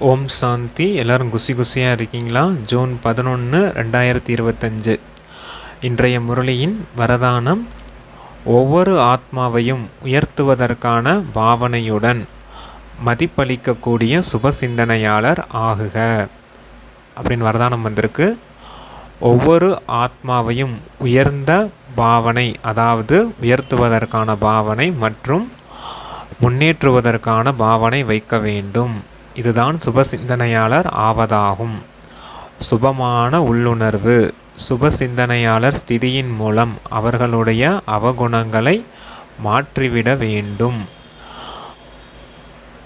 ஓம் சாந்தி. எல்லோரும் குசி குசியாக இருக்கீங்களா? ஜூன் பதினொன்று ரெண்டாயிரத்தி இருபத்தஞ்சு. இன்றைய முரளியின் வரதானம் ஒவ்வொரு ஆத்மாவையும் உயர்த்துவதற்கான பாவனையுடன் மதிப்பளிக்கக்கூடிய சுப சிந்தனையாளர் ஆகுக. அப்படின்னு வரதானம் வந்திருக்கு. ஒவ்வொரு ஆத்மாவையும் உயர்ந்த பாவனை அதாவது உயர்த்துவதற்கான பாவனை மற்றும் முன்னேற்றுவதற்கான பாவனை வைக்க வேண்டும். இதுதான் சுப சிந்தனையாளர் ஆவதாகும். சுபமான உள்ளுணர்வு. சுப சிந்தனையாளர் ஸ்திதியின் மூலம் அவர்களுடைய அவகுணங்களை மாற்றிவிட வேண்டும்.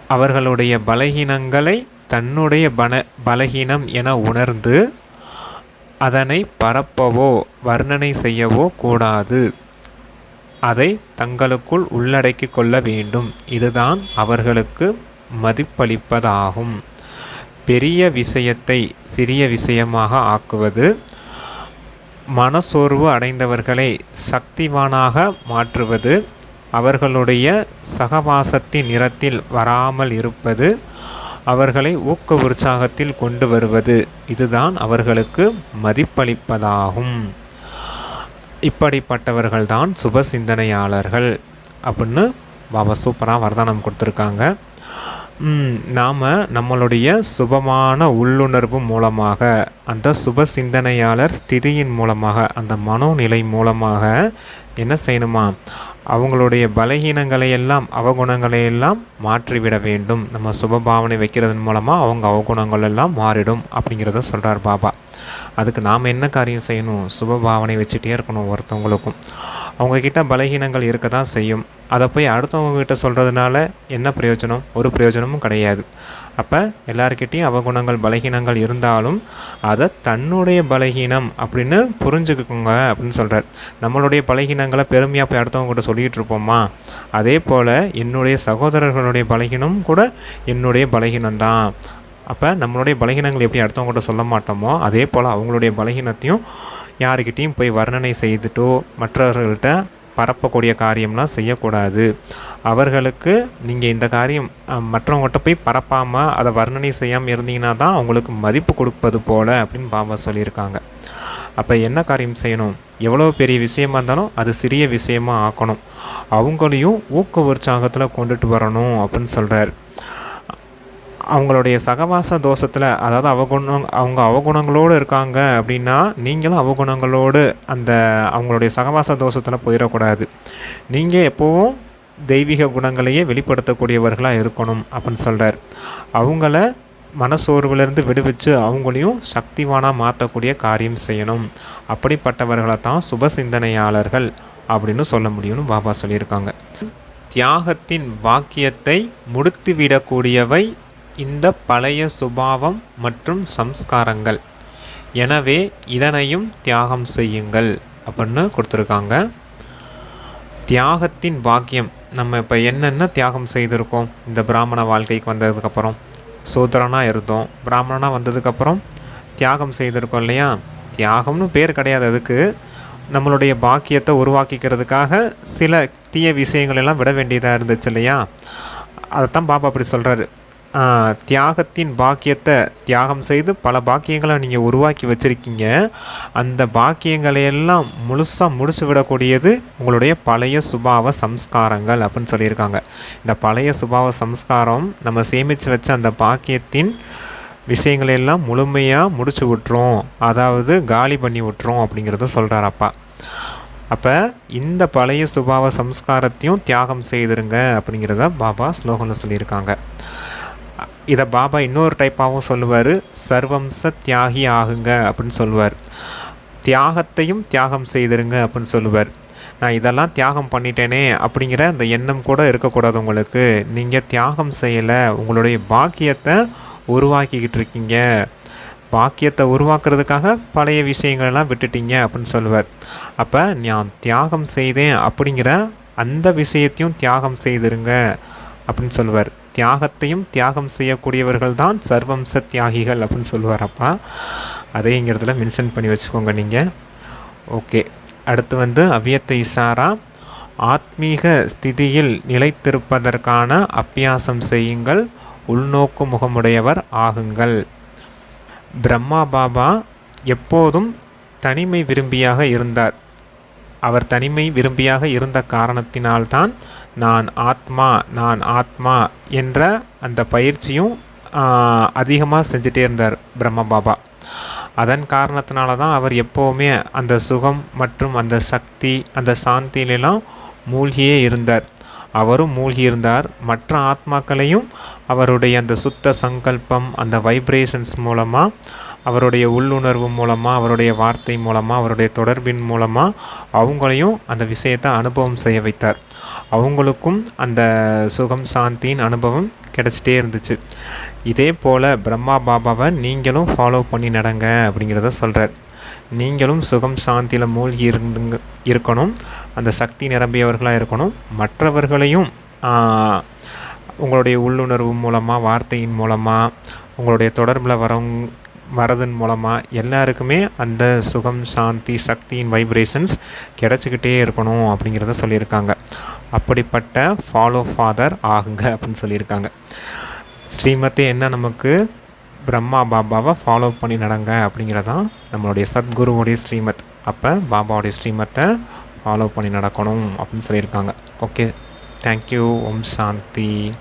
அவர்களுடைய பலகீனங்களை தன்னுடைய பல பலகீனம் என உணர்ந்து அதனை பரப்பவோ வர்ணனை செய்யவோ கூடாது. அதை தங்களுக்குள் உள்ளடக்கி கொள்ள வேண்டும். இதுதான் அவர்களுக்கு மதிப்பளிப்பதாகும். பெரிய விஷயத்தை சிறிய விஷயமாக ஆக்குவது மனசோர்வு அடைந்தவர்களை சக்திவானாக மாற்றுவது அவர்களுடைய சகவாசத்தின் நிறத்தில் வராமல் இருப்பது அவர்களை ஊக்க உற்சாகத்தில் கொண்டு வருவது இதுதான் அவர்களுக்கு மதிப்பளிப்பதாகும். இப்படிப்பட்டவர்கள்தான் சுப சிந்தனையாளர்கள். அப்படின்னு பாபா சூப்பராக வரதானம் கொடுத்துருக்காங்க. நாம் நம்மளுடைய சுபமான உள்ளுணர்வு மூலமாக அந்த சுப சிந்தனையாளர் ஸ்திதியின் மூலமாக அந்த மனோநிலை மூலமாக என்ன செய்யணுமா? அவங்களுடைய பலகீனங்களை எல்லாம் அவகுணங்களை எல்லாம் மாற்றிவிட வேண்டும். நம்ம சுப பாவனை வைக்கிறதன் மூலமாக அவங்க அவகுணங்கள் எல்லாம் மாறிடும் அப்படிங்கிறத சொல்கிறார் பாபா. அதுக்கு நாம் என்ன காரியம் செய்யணும்? சுபபாவனை வச்சுட்டே இருக்கணும் ஒருத்தவங்களுக்கும். அவங்கக்கிட்ட பலகீனங்கள் இருக்க தான் செய்யும். அதை போய் அடுத்தவங்கக்கிட்ட சொல்கிறதுனால என்ன பிரயோஜனம்? ஒரு பிரயோஜனமும் கிடையாது. அப்போ எல்லாருக்கிட்டேயும் அவகுணங்கள் பலகீனங்கள் இருந்தாலும் அதை தன்னுடைய பலகீனம் அப்படின்னு புரிஞ்சுக்கோங்க அப்படின்னு சொல்கிறார் நம்மளுடைய பலகீனங்களை பெருமையாக போய் அடுத்தவங்ககிட்ட சொல்லிகிட்டு இருப்போமா? அதே போல் என்னுடைய சகோதரர்களுடைய பலகீனம் கூட என்னுடைய பலகீனம் தான் அப்போ நம்மளுடைய பலகீனங்கள் எப்படி அடுத்தவங்கள்ட்ட சொல்ல மாட்டோமோ அதே போல் அவங்களுடைய பலகீனத்தையும் யாருக்கிட்டேயும் போய் வர்ணனை செய்துட்டோ மற்றவர்கள்ட்ட பரப்பக்கூடிய காரியம்லாம் செய்யக்கூடாது. அவர்களுக்கு நீங்கள் இந்த காரியம் மற்றவங்கள்ட்ட போய் பரப்பாமல் அதை வர்ணனை செய்யாமல் இருந்தீங்கன்னா தான் அவங்களுக்கு மதிப்பு கொடுப்பது போல் அப்படின்னு பாபா சொல்லியிருக்காங்க. அப்போ என்ன காரியம் செய்யணும்? எவ்வளோ பெரிய விஷயமா இருந்தாலும் அது சிறிய விஷயமாக ஆக்கணும். அவங்களையும் ஊக்க உற்சாகத்தில் கொண்டுட்டு வரணும் அப்படின்னு சொல்கிறார் அவங்களுடைய சகவாச தோஷத்தில் அதாவது அவகுணம் அவங்க அவகுணங்களோடு இருக்காங்க அப்படின்னா நீங்களும் அவகுணங்களோடு அந்த அவங்களுடைய சகவாச தோஷத்தில் போயிடக்கூடாது. நீங்கள் எப்போவும் தெய்வீக குணங்களையே வெளிப்படுத்தக்கூடியவர்களாக இருக்கணும் அப்படின்னு சொல்கிறார் அவங்கள மனசோர்விலிருந்து விடுவிச்சு அவங்களையும் சக்திவானாக மாற்றக்கூடிய காரியம் செய்யணும். அப்படிப்பட்டவர்களை தான் சுப சிந்தனையாளர்கள் அப்படின்னு சொல்ல முடியும்னு பாபா சொல்லியிருக்காங்க. தியாகத்தின் வாக்கியத்தை முடித்துவிடக்கூடியவை இந்த பழைய சுபாவம் மற்றும் சம்ஸ்காரங்கள். எனவே இதனையும் தியாகம் செய்யுங்கள் அப்படின்னு கொடுத்துருக்காங்க. தியாகத்தின் பாக்கியம். நம்ம இப்போ என்னென்ன தியாகம் செய்திருக்கோம்? இந்த பிராமண வாழ்க்கைக்கு வந்ததுக்கப்புறம். சூத்திரனாக இருந்தோம். பிராமணனாக வந்ததுக்கப்புறம் தியாகம் செய்திருக்கோம் இல்லையா? தியாகம்னு பேர் கிடையாது அதுக்கு. நம்மளுடைய பாக்கியத்தை உருவாக்கிக்கிறதுக்காக சில தீய விஷயங்கள் எல்லாம் விட வேண்டியதாக இருந்துச்சு இல்லையா? அதைத்தான் பாபா அப்படி சொல்கிறாரு தியாகத்தின் பாக்கியத்தை தியாகம் செய்து பல பாக்கியங்களை நீங்கள் உருவாக்கி வச்சுருக்கீங்க. அந்த பாக்கியங்களை எல்லாம் முழுசாக முடிச்சு விடக்கூடியது உங்களுடைய பழைய சுபாவ சம்ஸ்காரங்கள் அப்படின்னு சொல்லியிருக்காங்க. இந்த பழைய சுபாவ சம்ஸ்காரம் நம்ம சேமித்து வச்ச அந்த பாக்கியத்தின் விஷயங்களையெல்லாம் முழுமையாக முடிச்சு விட்டுரும். அதாவது காலி பண்ணி விட்டுரும் அப்படிங்கிறத சொல்கிறார் அப்பா. அப்போ இந்த பழைய சுபாவ சம்ஸ்காரத்தையும் தியாகம் செய்திருங்க அப்படிங்கிறத பாபா ஸ்லோகனில் சொல்லியிருக்காங்க. இதை பாபா இன்னொரு டைப்பாகவும் சொல்லுவார் சர்வம்ச தியாகி ஆகுங்க அப்படின்னு சொல்லுவார். தியாகத்தையும் தியாகம் செய்திருங்க அப்படின்னு சொல்லுவார். நான் இதெல்லாம் தியாகம் பண்ணிட்டேனே அப்படிங்கிற அந்த எண்ணம் கூட இருக்கக்கூடாது உங்களுக்கு. நீங்கள் தியாகம் செய்யலை உங்களுடைய பாக்கியத்தை உருவாக்கிக்கிட்டு இருக்கீங்க. பாக்கியத்தை உருவாக்குறதுக்காக பழைய விஷயங்கள்லாம் விட்டுட்டீங்க அப்படின்னு சொல்லுவார். அப்போ நான் தியாகம் செய்தேன் அப்படிங்கிற அந்த விஷயத்தையும் தியாகம் செய்திருங்க அப்படின்னு சொல்லுவார். தியாகத்தையும் தியாகம் செய்யக்கூடியவர்கள் தான் சர்வம்ச தியாகிகள் அப்படின்னு சொல்லுவார் அப்பா அதே இங்கிறதுல மென்ஷன் பண்ணி வச்சுக்கோங்க நீங்கள் ஓகே அடுத்து வந்து அவ்வியத்தை இசாரா ஆத்மீக ஸ்திதியில் நிலைத்திருப்பதற்கான அப்பியாசம் செய்யுங்கள் உள்நோக்கு முகமுடையவர் ஆகுங்கள். பிரம்மா பாபா எப்போதும் தனிமை விரும்பியாக இருந்தார். அவர் தனிமை விரும்பியாக இருந்த காரணத்தினால்தான் நான் ஆத்மா நான் ஆத்மா என்ற அந்த பயிற்சியும் அதிகமாக செஞ்சுட்டே இருந்தார் பிரம்ம பாபா. அதன் காரணத்தினால தான் அவர் எப்போவுமே அந்த சுகம் மற்றும் அந்த சக்தி அந்த சாந்தியிலெல்லாம் மூழ்கியே இருந்தார். அவரும் மூழ்கி இருந்தார் மற்ற ஆத்மாக்களையும் அவருடைய அந்த சுத்த சங்கல்பம் அந்த வைப்ரேஷன்ஸ் மூலமாக அவருடைய உள்ளுணர்வு மூலமாக அவருடைய வார்த்தை மூலமாக அவருடைய தொடர்பின் மூலமாக அவங்களையும் அந்த விஷயத்தை அனுபவம் செய்ய வைத்தார். அவங்களுக்கும் அந்த சுகம் சாந்தியின் அனுபவம் கிடச்சிட்டே இருந்துச்சு. இதே போல் பிரம்மா பாபாவை நீங்களும் ஃபாலோ பண்ணி நடங்க அப்படிங்கிறத சொல்கிறார் நீங்களும் சுகம் சாந்தியில் மூழ்கி இருந்துங்க இருக்கணும். அந்த சக்தி நிரம்பியவர்களாக இருக்கணும். மற்றவர்களையும் உங்களுடைய உள்ளுணர்வு மூலமாக வார்த்தையின் மூலமாக உங்களுடைய தொடர்பில் வரவங்க வரதன் மூலமாக எல்லாருக்குமே அந்த சுகம் சாந்தி சக்தியின் வைப்ரேஷன்ஸ் கிடச்சிக்கிட்டே இருக்கணும் அப்படிங்கிறத சொல்லியிருக்காங்க. அப்படிப்பட்ட ஃபாலோ ஃபாதர் ஆகுங்க அப்படின்னு சொல்லியிருக்காங்க. ஸ்ரீமத்தை என்ன நமக்கு பிரம்மா பாபாவை ஃபாலோ பண்ணி நடங்க அப்படிங்கிறதான் நம்மளுடைய சத்குருவுடைய ஸ்ரீமத். அப்போ பாபாவுடைய ஸ்ரீமத்தை ஃபாலோ பண்ணி நடக்கணும் அப்படின்னு சொல்லியிருக்காங்க. ஓகே தேங்க்யூ ஓம் சாந்தி.